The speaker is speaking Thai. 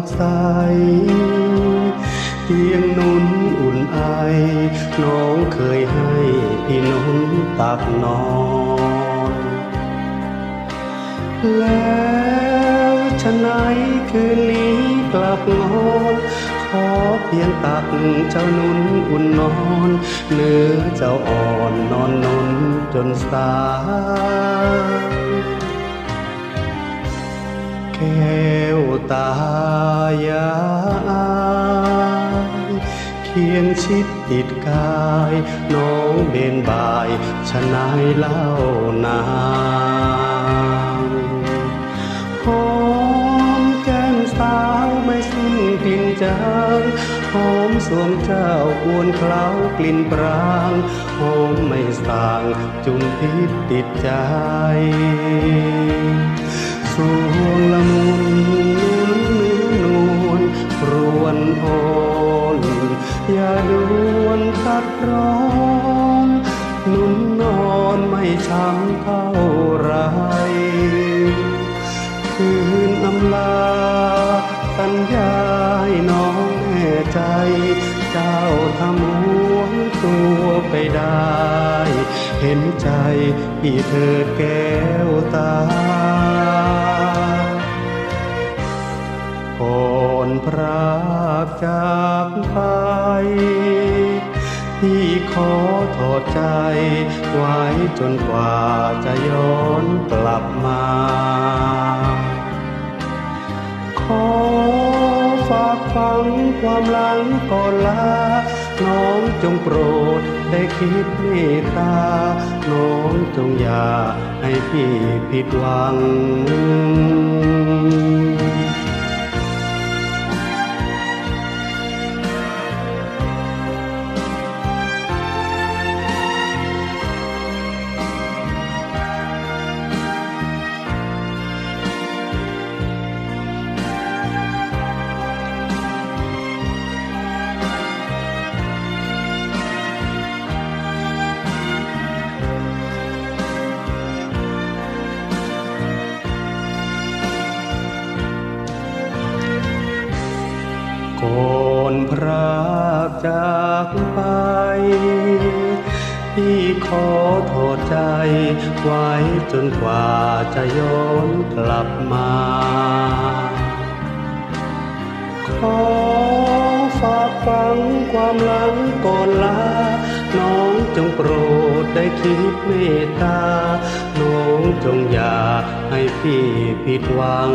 ากใส เตียงนุ่นอุ่นไอ น้องเคยให้พี่นุ่นตักนอน แล้วฉะไหนคืนนี้กลับงอนขอเพียงตักเจ้านุ่นอุ่นนอนเนื้อเจ้าอ่อนนอนนุ่นจนสาย ก้วตายายเคียงชิดติดกายน้องเบนบายชะนายเล่านางหอมแก้มสาวไม่สิ้นกลิ่นจางหอมสวมเจ้าอวนเคล้ากลิ่นปรางหอมไม่สางจุมพิษติดใจ อย่าดวนตัดร้อนนุ่นนอนไม่ช้ำเท่าไรคืนอำลาสัญญาให้น้องแน่ใจ เจ้าทำหวนตัวไปได้ เห็นใจพี่เธอแก้วตา ก่อนพรากจากไป พี่ขอถอดใจไว้จนกว่าจะย้อนกลับมา ขอฝากฟังความหลังก่อนลา น้องจงโปรดได้คิดเมตตา น้องจงอย่าให้พี่ผิดหวัง ก่อนพรากจากไป พี่ขอโทษใจไว้จนกว่าจะย้อนกลับมา ขอฝากฟังความหลังก่อนลา น้องจงโปรดได้คิดเมตตา น้องจงอย่าให้พี่ผิดหวัง